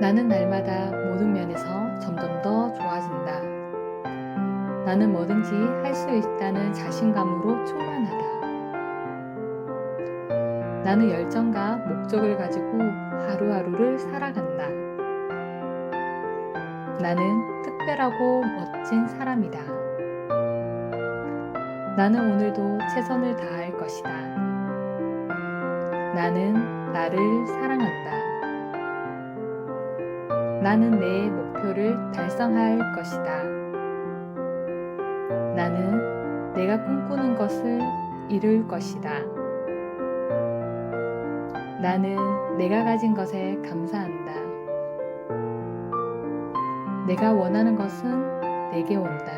나는 날마다 모든 면에서 점점 더 좋아진다. 나는 뭐든지 할 수 있다는 자신감으로 충만하다. 나는 열정과 목적을 가지고 하루하루를 살아간다. 나는 특별하고 멋진 사람이다. 나는 오늘도 최선을 다할 것이다. 나는 나를 사랑한다. 나는 내 목표를 달성할 것이다. 나는 내가 꿈꾸는 것을 이룰 것이다. 나는 내가 가진 것에 감사한다. 내가 원하는 것은 내게 온다.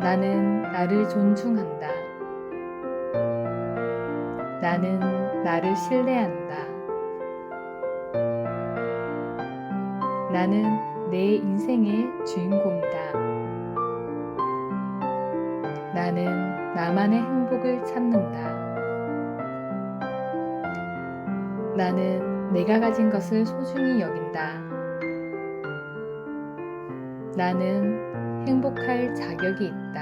나는 나를 존중한다. 나는 나를 신뢰한다. 나는 내 인생의 주인공이다. 나는 나만의 행복을 찾는다. 나는 내가 가진 것을 소중히 여긴다. 나는 행복할 자격이 있다.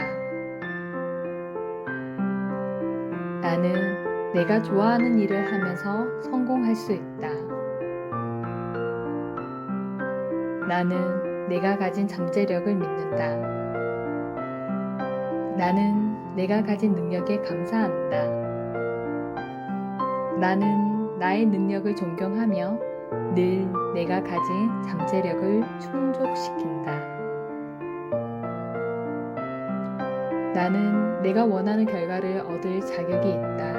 나는 내가 좋아하는 일을 하면서 성공할 수 있다. 나는 내가 가진 잠재력을 믿는다. 나는 내가 가진 능력에 감사한다. 나는 나의 능력을 존경하며 늘 내가 가진 잠재력을 충족시킨다. 나는 내가 원하는 결과를 얻을 자격이 있다.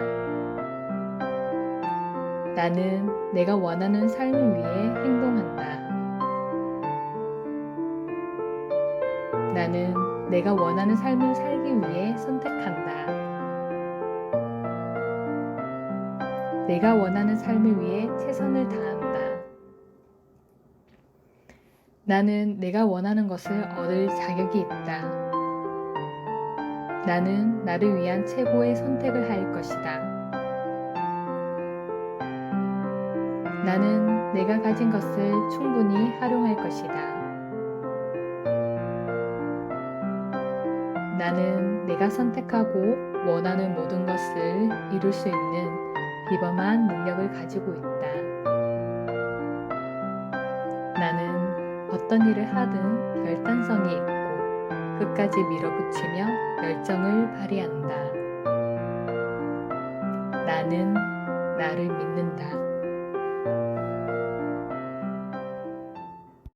나는 내가 원하는 삶을 위해 행동한다. 나는 내가 원하는 삶을 살기 위해 선택한다. 내가 원하는 삶을 위해 최선을 다한다. 나는 내가 원하는 것을 얻을 자격이 있다. 나는 나를 위한 최고의 선택을 할 것이다. 나는 내가 가진 것을 충분히 활용할 것이다. 나는 내가 선택하고 원하는 모든 것을 이룰 수 있는 비범한 능력을 가지고 있다. 나는 어떤 일을 하든 결단성이 있고 끝까지 밀어붙이며 열정을 발휘한다. 나는 나를 믿는다.